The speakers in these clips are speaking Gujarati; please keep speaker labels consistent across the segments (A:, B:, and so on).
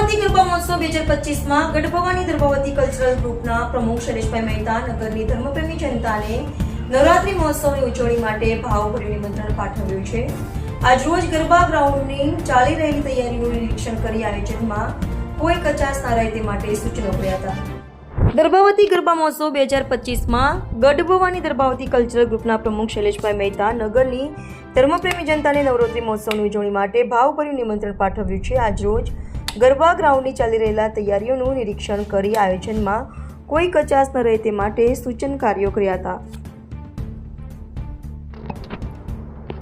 A: દર્ભાવતી કૃપા મહોત્સવ બે હજાર પચીસમાં ગઢભવાની દર્ભાવતી કલ્ચરલ ગ્રુપના પ્રમુખ શૈલેષભાઈ મહેતા નગરની ધર્મપ્રેમી જનતાને નવરાત્રી મહોત્સવની ઉજવણી માટે ભાવભર્યું નિમંત્રણ પાઠવ્યું છે. આજરોજ ગરબા ગ્રાઉન્ડની ચાલી રહેલી તૈયારીઓનું નિરીક્ષણ કરી આયોજનમાં કોઈ કચાશ ના રહે તે માટે સૂચનો કર્યા હતા. દર્ભાવતી ગરબા મહોત્સવ બે હજાર પચીસમાં ગઢભવાની દર્ભાવતી કલ્ચરલ ગ્રુપના પ્રમુખ શૈલેષભાઈ મહેતા નગરની ધર્મપ્રેમી જનતાને નવરાત્રી મહોત્સવની ઉજવણી માટે ભાવભર્યું નિમંત્રણ પાઠવ્યું છે. આજરોજ ગરબા ગ્રાઉન્ડની ચાલી રહેલા તૈયારીઓનું નિરીક્ષણ કરી આયોજનમાં કોઈ કચાશ ન રહે તે માટે સૂચન કાર્યો કર્યા હતા.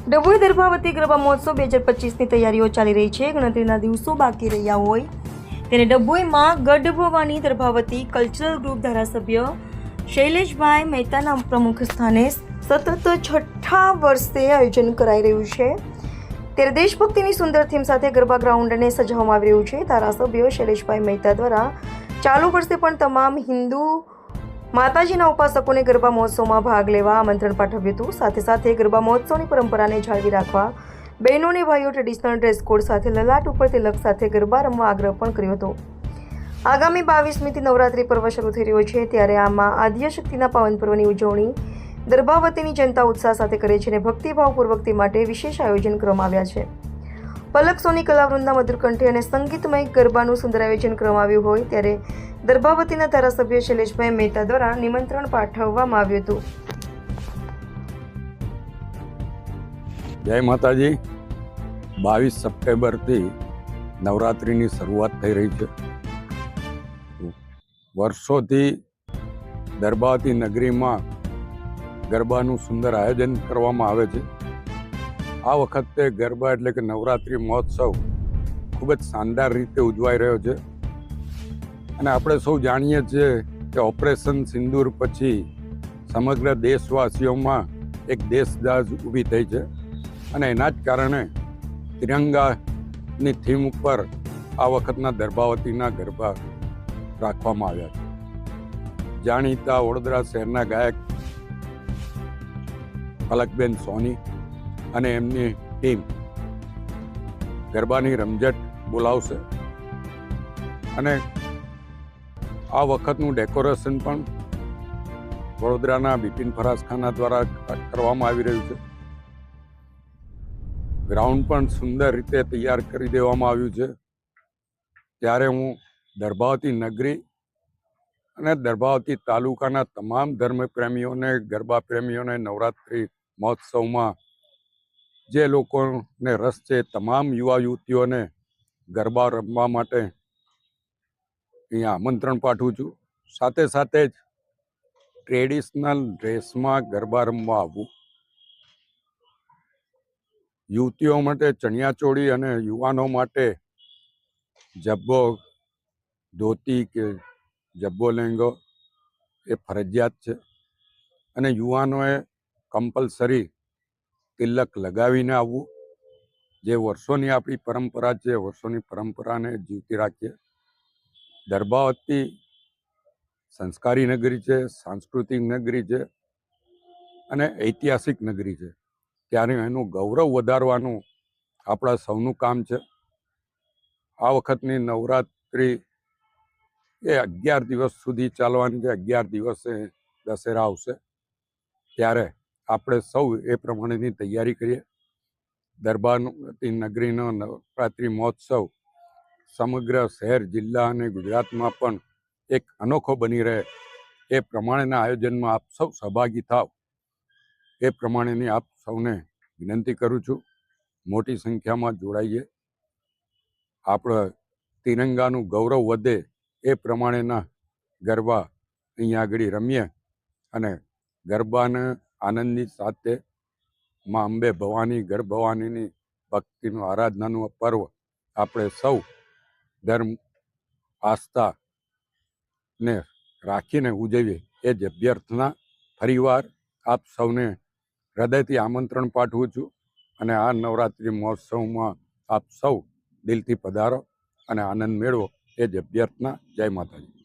A: ડભોઈ દર્ભાવતી ગરબા મહોત્સવ બે હજાર પચીસની તૈયારીઓ ચાલી રહી છે. ગણતરીના દિવસો બાકી રહ્યા હોય તેને ડભોઈમાં ગઢભવાની દર્ભાવતી કલ્ચરલ ગ્રુપ ધારાસભ્ય શૈલેષભાઈ મહેતાના પ્રમુખ સ્થાને સતત છઠ્ઠા વર્ષે આયોજન કરાઈ રહ્યું છે. ત્યારે દેશભક્તિની સુંદર થીમ સાથે ગરબા ગ્રાઉન્ડને સજાવવામાં આવી રહ્યું છે. ધારાસભ્ય શૈલેષભાઈ મહેતા દ્વારા ચાલુ વર્ષે પણ તમામ હિન્દુ માતાજીના ઉપાસકોને ગરબા મહોત્સવમાં ભાગ લેવા આમંત્રણ પાઠવ્યું હતું. સાથે સાથે ગરબા મહોત્સવની પરંપરાને જાળવી રાખવા બહેનો અને ભાઈઓ ટ્રેડિશનલ ડ્રેસ કોડ સાથે લલાટ ઉપર તિલક સાથે ગરબા રમવા આગ્રહ પણ કર્યો હતો. આગામી બાવીસમીથી નવરાત્રિ પર્વ શરૂ થઈ રહ્યો છે. ત્યારે આમાં આદ્યશક્તિના પાવન પર્વની ઉજવણી દરબાવતીની જનતા ઉત્સાહ સાથે કરે છે અને ભક્તિભાવપૂર્વક તે માટે વિશેષ આયોજન કરવામાં આવ્યા છે. પલક સોની કલાવૃંદના મધુરકંઠે અને સંગીતમય ગરબાનું સુંદર આયોજન કરવામાં આવ્યું હોય ત્યારે દરબાવતીના ધારાસભ્ય શૈલેષભાઈ મહેતા દ્વારા નિમંત્રણ પાઠવવામાં આવ્યું હતું.
B: જય માતાજી. બાવીસ સપ્ટેમ્બરથી નવરાત્રિની શરૂઆત થઈ રહી છે. વર્ષોથી દરબાવતી નગરીમાં ગરબાનું સુંદર આયોજન કરવામાં આવે છે. આ વખતે ગરબા એટલે કે નવરાત્રિ મહોત્સવ ખૂબ જ શાનદાર રીતે ઉજવાઈ રહ્યો છે. અને આપણે સૌ જાણીએ છીએ કે ઓપરેશન સિંદૂર પછી સમગ્ર દેશવાસીઓમાં એક દેશદાજ ઊભી થઈ છે. અને એના જ કારણે તિરંગાની થીમ ઉપર આ વખતના દર્ભાવતીના ગરબા રાખવામાં આવ્યા છે. જાણીતા વડોદરા શહેરના ગાયક ફલકબેન સોની અને એમની ટીમ ગરબાની રમઝટ બોલાવશે. અને આ વખતનું ડેકોરેશન પણ વડોદરાના બિપિન ફરાસખાના દ્વારા કરવામાં આવી રહ્યું છે. ગ્રાઉન્ડ પણ સુંદર રીતે તૈયાર કરી દેવામાં આવ્યું છે. ત્યારે હું દર્ભાવતી નગરી અને દર્ભાવતી તાલુકાના તમામ ધર્મપ્રેમીઓને ગરબા પ્રેમીઓને નવરાત્રિ મહોત્સવમાં જે લોકોને રસ છે, તમામ યુવા યુવતીઓને ગરબા રમવા માટે અહીંયા આમંત્રણ પાઠવું છું. સાથે સાથે જ ટ્રેડિશનલ ડ્રેસમાં ગરબા રમવા આવવું. યુવતીઓ માટે ચણિયાચોળી અને યુવાનો માટે જબ્બો, ધોતી કે જબ્બો લેંગો એ ફરજિયાત છે. અને યુવાનોએ કમ્પલસરી તિલક લગાવીને આવવું. જે વર્ષોની આપણી પરંપરા છે, વર્ષોની પરંપરાને જીવતી રાખીએ. દરબાવતી સંસ્કારી નગરી છે, સાંસ્કૃતિક નગરી છે અને ઐતિહાસિક નગરી છે. ત્યારે એનું ગૌરવ વધારવાનું આપણા સૌનું કામ છે. આ વખતની નવરાત્રિ એ અગિયાર દિવસ સુધી ચાલવાની છે. અગિયાર દિવસે દશેરા આવશે. ત્યારે આપણે સૌ એ પ્રમાણેની તૈયારી કરીએ. દરબારતી નગરીનો નવરાત્રિ મહોત્સવ, સમગ્ર શહેર, જિલ્લા અને ગુજરાતમાં પણ એક અનોખો બની રહે. એ પ્રમાણેના આયોજનમાં આપ સૌ સહભાગી થાવ. એ પ્રમાણેની આપ સૌને વિનંતી કરું છું, મોટી સંખ્યામાં જોડાઈએ. આપણે તિરંગાનું ગૌરવ વધે એ પ્રમાણેના ગરબા અહીંયા આગળ રમીએ અને ગરબાને આનંદની સાથે મા અંબે ભવાની ગર ભવાનીની ભક્તિનું આરાધનાનું પર્વ આપણે સૌ ધર્મ, આસ્થા ને રાખીને ઉજવીએ. એ જ અભ્યર્થના ફરીવાર આપ સૌને હૃદયથી આમંત્રણ પાઠવું છું અને આ નવરાત્રિ મહોત્સવમાં આપ સૌ દિલથી પધારો અને આનંદ મેળવો. એ જ અભ્યર્થના. જય માતાજી.